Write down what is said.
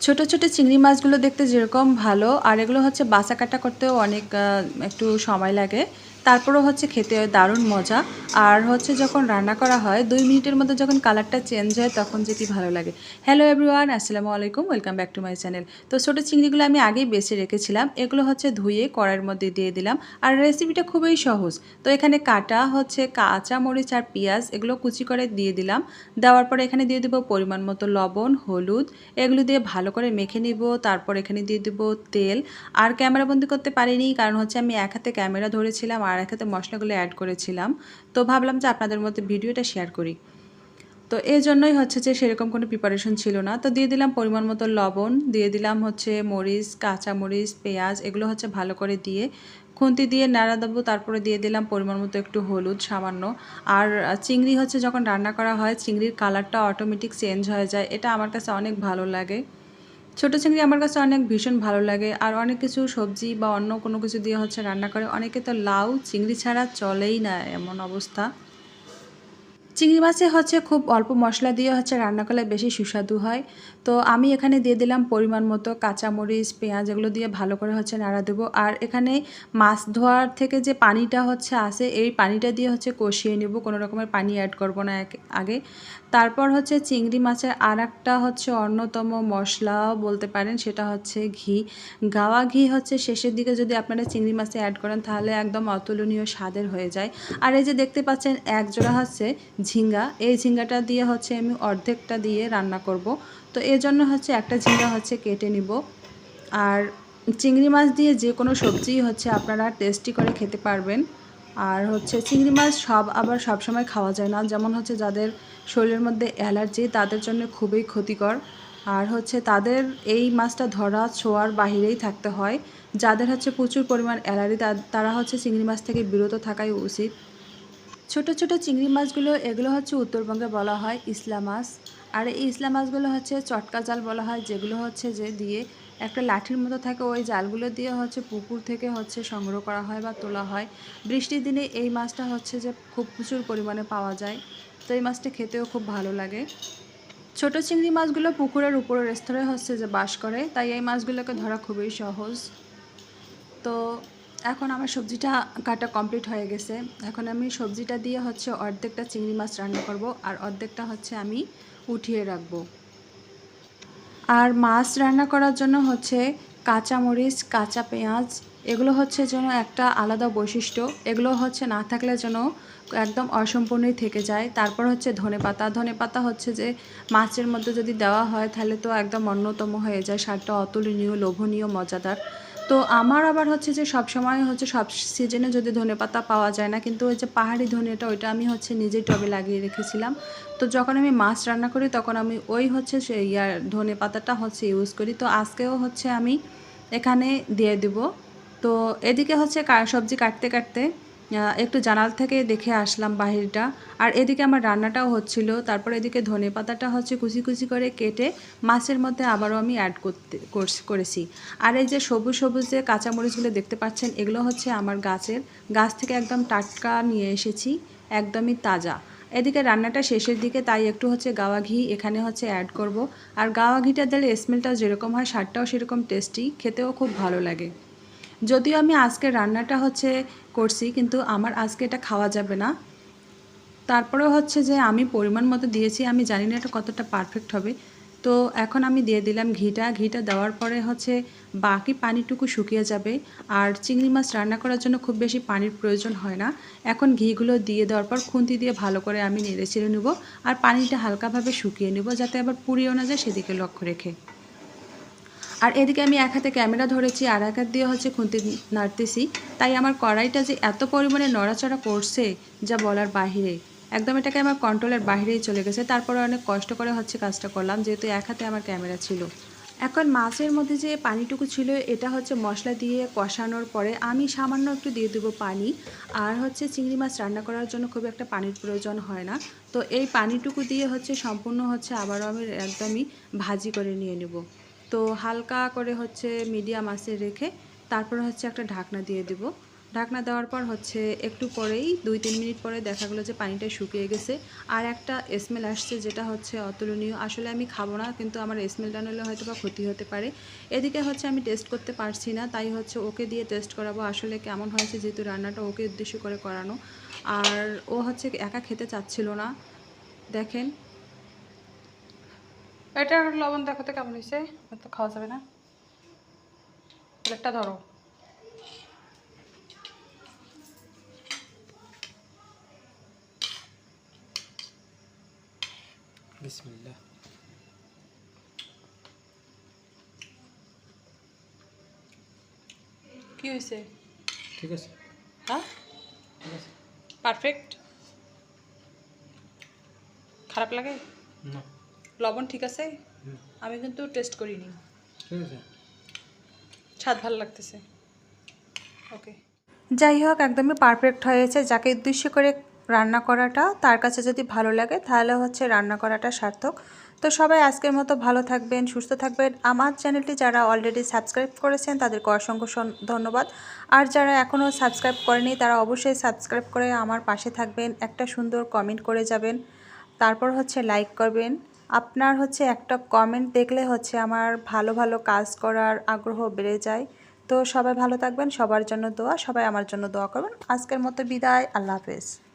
ছোট ছোট চিংড়ি মাছগুলো দেখতে যেরকম ভালো, আর এগুলো হচ্ছে বাসা কাটা করতেও অনেক একটু সময় লাগে। তারপরেও হচ্ছে খেতে দারুণ মজা। আর হচ্ছে যখন রান্না করা হয়, দুই মিনিটের মধ্যে যখন কালারটা চেঞ্জ হয়, তখন যে কি ভালো লাগে। হ্যালো এভরিওয়ান আসসালামু আলাইকুম welcome back to my channel তো ছোটো চিংড়িগুলো আমি আগেই বেছে রেখেছিলাম। এগুলো হচ্ছে ধুয়ে কড়াইয়ের মধ্যে দিয়ে দিলাম। আর রেসিপিটা খুবই সহজ। তো এখানে কাটা হচ্ছে কাঁচা মরিচ আর পেঁয়াজ, এগুলো কুচি করে দিয়ে দিলাম। দেওয়ার পরে এখানে দিয়ে দেবো পরিমাণ মতো লবণ, হলুদ। এগুলো দিয়ে ভালো করে মেখে নিব। তারপর এখানে দিয়ে দেবো তেল। আর ক্যামেরা বন্দি করতে পারিনি, কারণ হচ্ছে আমি এক হাতে ক্যামেরা ধরেছিলাম। আর এক হাতে মশলাগুলো অ্যাড করেছিলাম। তো ভাবলাম যে আপনাদের মধ্যে ভিডিওটা শেয়ার করি। তো এই জন্যই হচ্ছে যে সেরকম কোনো প্রিপারেশন ছিল না। তো দিয়ে দিলাম পরিমাণ মতো লবণ, দিয়ে দিলাম হচ্ছে মরিচ, কাঁচা মরিচ, পেঁয়াজ, এগুলো হচ্ছে ভালো করে দিয়ে খুন্তি দিয়ে নাড়া দেবো, তারপরে দিয়ে দিলাম পরিমাণ মতো একটু হলুদ সামান্য। আর চিংড়ি হচ্ছে যখন রান্না করা হয়, চিংড়ির কালারটা অটোমেটিক চেঞ্জ হয়ে যায়। এটা আমার কাছে অনেক ভালো লাগে। ছোটো চিংড়ি আমার কাছে অনেক ভীষণ ভালো লাগে। আর অনেক কিছু সবজি বা অন্য কোনো কিছু দিয়ে হচ্ছে রান্না করে, অনেকে তো লাউ, চিংড়ি ছাড়া চলেই না এমন অবস্থা। চিংড়ি মাছে হচ্ছে খুব অল্প মশলা দিয়ে হচ্ছে রান্না করলে বেশি সুস্বাদু হয়। তো আমি এখানে দিয়ে দিলাম পরিমাণ মতো কাঁচামরিচ, পেঁয়াজ এগুলো দিয়ে ভালো করে হচ্ছে নাড়া দেবো। আর এখানে মাছ ধোয়ার থেকে যে পানিটা হচ্ছে আসে, এই পানিটা দিয়ে হচ্ছে কষিয়ে নেব। কোনো রকমের পানি অ্যাড করব না আগে। তারপর হচ্ছে চিংড়ি মাছের আর একটা হচ্ছে অন্যতম মশলাও বলতে পারেন, সেটা হচ্ছে ঘি। গাওয়া ঘি হচ্ছে শেষের দিকে যদি আপনারা চিংড়ি মাছে অ্যাড করেন, তাহলে একদম অতুলনীয় স্বাদের হয়ে যায়। আর এই যে দেখতে পাচ্ছেন এক জোড়া হচ্ছে ঝিঙ্গা। এই ঝিঙ্গাটা দিয়ে হচ্ছে আমি অর্ধেকটা দিয়ে রান্না করব। তো এর জন্য হচ্ছে একটা ঝিঙ্গা হচ্ছে কেটে নিব। আর চিংড়ি মাছ দিয়ে যে কোনো সবজি হচ্ছে আপনারা টেস্টি করে খেতে পারবেন। আর হচ্ছে চিংড়ি মাছ সব আবার সব সময় খাওয়া যায় না। যেমন হচ্ছে যাদের শরীরের মধ্যে অ্যালার্জি, তাদের জন্য খুবই ক্ষতিকর। আর হচ্ছে তাদের এই মাছটা ধরা, ছোঁয়ার বাহিরেই থাকতে হয়। যাদের হচ্ছে প্রচুর পরিমাণ অ্যালার্জি তারা হচ্ছে চিংড়ি মাছ থেকে বিরত থাকাই উচিত। ছোট ছোট চিংড়ি মাছগুলো, এগুলো হচ্ছে উত্তরবঙ্গে বলা হয় ইসলা মাছ। আর এই ইসলা মাছগুলো হচ্ছে চটকা জাল বলা হয়, যেগুলো হচ্ছে যে দিয়ে একটা লাঠির মতো থাকে, ওই জালগুলো দিয়ে হচ্ছে পুকুর থেকে হচ্ছে সংগ্রহ করা হয় বা তোলা হয়। বৃষ্টির দিনে এই মাছটা হচ্ছে যে খুব প্রচুর পরিমাণে পাওয়া যায়, তো এই মাছটা খেতেও খুব ভালো লাগে। ছোট চিংড়ি মাছগুলো পুকুরের উপরের স্তরে হচ্ছে যে বাস করে, তাই এই মাছগুলোকে ধরা খুবই সহজ। তো এখন আমার সবজিটা কাটা কমপ্লিট হয়ে গেছে। এখন আমি সবজিটা দিয়ে হচ্ছে অর্ধেকটা চিংড়ি মাছ রান্না করব আর অর্ধেকটা হচ্ছে আমি উঠিয়ে রাখব। আর মাছ রান্না করার জন্য হচ্ছে কাঁচা মরিচ কাঁচা পেঁয়াজ, এগুলো হচ্ছে যেন একটা আলাদা বৈশিষ্ট্য। এগুলো হচ্ছে না থাকলে যেন একদম অসম্পূর্ণই থেকে যায়। তারপর হচ্ছে ধনে পাতা ধনে পাতা হচ্ছে যে মাছের মধ্যে যদি দেওয়া হয় তাহলে তো একদম অন্যতম হয়ে যায়। স্বাদটা অতুলনীয়, লোভনীয়, মজাদার। তো আমার আবার হচ্ছে যে সব সময় হচ্ছে সব সিজনে যদি ধনে পাতা পাওয়া যায় না, কিন্তু ওই যে পাহাড়ি ধনেটা ওইটা আমি হচ্ছে নিজেই টবে লাগিয়ে রেখেছিলাম। তো যখন আমি মাছ রান্না করি, তখন আমি ওই হচ্ছে ইয়ার ধনে পাতাটা হচ্ছে ইউজ করি। তো আজকেও হচ্ছে আমি এখানে দিয়ে দেব। তো এদিকে হচ্ছে সবজি কাটতে কাটতে একটু জানাল থেকে দেখে আসলাম বাহিরটা। আর এদিকে আমার রান্নাটাও হচ্ছিল। তারপর এদিকে ধনে পাতাটা হচ্ছে কুচি কুচি করে কেটে মাছের মধ্যে আবারও আমি অ্যাড করতে, করেছি আর এই যে সবুজ সবুজ যে কাঁচামরিচগুলো দেখতে পাচ্ছেন, এগুলো হচ্ছে আমার গাছের। গাছ থেকে একদম টাটকা নিয়ে এসেছি, একদমই তাজা। এদিকে রান্নাটা শেষের দিকে, তাই একটু হচ্ছে গাওয়া ঘি এখানে হচ্ছে অ্যাড করব। আর গাওয়া ঘিটা দিলে স্মেলটাও যেরকম হয়, স্বাদটাও সেরকম টেস্টি খেতেও খুব ভালো লাগে। যদিও আমি আজকে রান্নাটা হচ্ছে করছি, কিন্তু আমার আজকে এটা খাওয়া যাবে না। তারপরে হচ্ছে যে আমি পরিমাণ মতো দিয়েছি, আমি জানি না এটা কতটা পারফেক্ট হবে। তো এখন আমি দিয়ে দিলাম ঘিটা। ঘিটা দেওয়ার পরে হচ্ছে বাকি পানিটুকু শুকিয়ে যাবে। আর চিংড়ি মাছ রান্না করার জন্য খুব বেশি পানির প্রয়োজন হয় না। এখন ঘিগুলো দিয়ে দেওয়ার পর খুন্তি দিয়ে ভালো করে আমি নেড়ে চেড়ে নেব। আর পানিটা হালকাভাবে শুকিয়ে নেব, যাতে আবার পুড়িয়েও না যায় সেদিকে লক্ষ্য রেখে। আর এদিকে আমি এক হাতে ক্যামেরা ধরেছি, আর এক হাত দিয়ে হচ্ছে খুন্তি নাড়তেছি। তাই আমার কড়াইটা যে এত পরিমাণে নড়াচড়া করছে, যা বলার বাহিরে। একদম এটাকে আমার কন্ট্রোলের বাইরেই চলে গেছে। তারপরে অনেক কষ্ট করে হচ্ছে কাজটা করলাম, যেহেতু এক হাতে আমার ক্যামেরা ছিল। এখন মাছের মধ্যে যে পানিটুকু ছিল, এটা হচ্ছে মশলা দিয়ে কষানোর পরে আমি সামান্য একটু দিয়ে দেবো পানি। আর হচ্ছে চিংড়ি মাছ রান্না করার জন্য খুব একটা পানির প্রয়োজন হয় না। তো এই পানিটুকু দিয়ে হচ্ছে সম্পূর্ণ হচ্ছে আবারও আমি একদমই ভাজি করে নিয়ে নেব। তো হালকা করে হচ্ছে মিডিয়াম আসে রেখে তারপরে হচ্ছে একটা ঢাকনা দিয়ে দেব। ঢাকনা দেওয়ার পর হচ্ছে একটু পরেই দুই তিন মিনিট পরে দেখা গেলো যে পানিটা শুকিয়ে গেছে আর একটা স্মেল আসছে যেটা হচ্ছে অতুলনীয়। আসলে আমি খাব না কিন্তু আমার স্মেলটা নিলে হয়তো বা ক্ষতি হতে পারে। এদিকে হচ্ছে আমি টেস্ট করতে পারছি না, তাই হচ্ছে ওকে দিয়ে টেস্ট করাবো। আসলে কেমন হয়েছে যেহেতু রান্নাটা ওকে উদ্দেশ্য করে করানো। আর ও হচ্ছে একা খেতে চাচ্ছিল না। দেখেন এটা লবণ দেখো তো কেমন হয়েছে তো খাওয়া যাবে না। প্লেটটা ধরো। বিসমিল্লাহ। কি হয়েছে? ঠিক আছে। হ্যাঁ? ঠিক আছে। পারফেক্ট? খারাপ লাগে? না। লবণ ঠিক আছে? আমি কিন্তু টেস্ট করিনি। ঠিক আছে। স্বাদ ভালো লাগতেছে। ওকে যাই হোক একদমই পারফেক্ট হয়েছে। যাকে উদ্দেশ্য করে রান্না করাটা তার কাছে যদি ভালো লাগে তাহলে হচ্ছে রান্না করাটা সার্থক। তো সবাই আজকের মতো ভালো থাকবেন সুস্থ থাকবেন। আমার চ্যানেলটি যারা অলরেডি সাবস্ক্রাইব করেছেন তাদেরকে অসংখ্য ধন্যবাদ। আর যারা এখনও সাবস্ক্রাইব করেনি তারা অবশ্যই সাবস্ক্রাইব করে আমার পাশে থাকবেন। একটা সুন্দর কমেন্ট করে যাবেন। তারপর হচ্ছে লাইক করবেন। আপনার হচ্ছে একটা কমেন্ট দেখলে হচ্ছে আমার ভালো ভালো কাজ করার আগ্রহ বেড়ে যায়। তো সবাই ভালো থাকবেন, সবার জন্য দোয়া, সবাই আমার জন্য দোয়া করবেন। আজকের মতো বিদায়, আল্লাহ হাফেজ।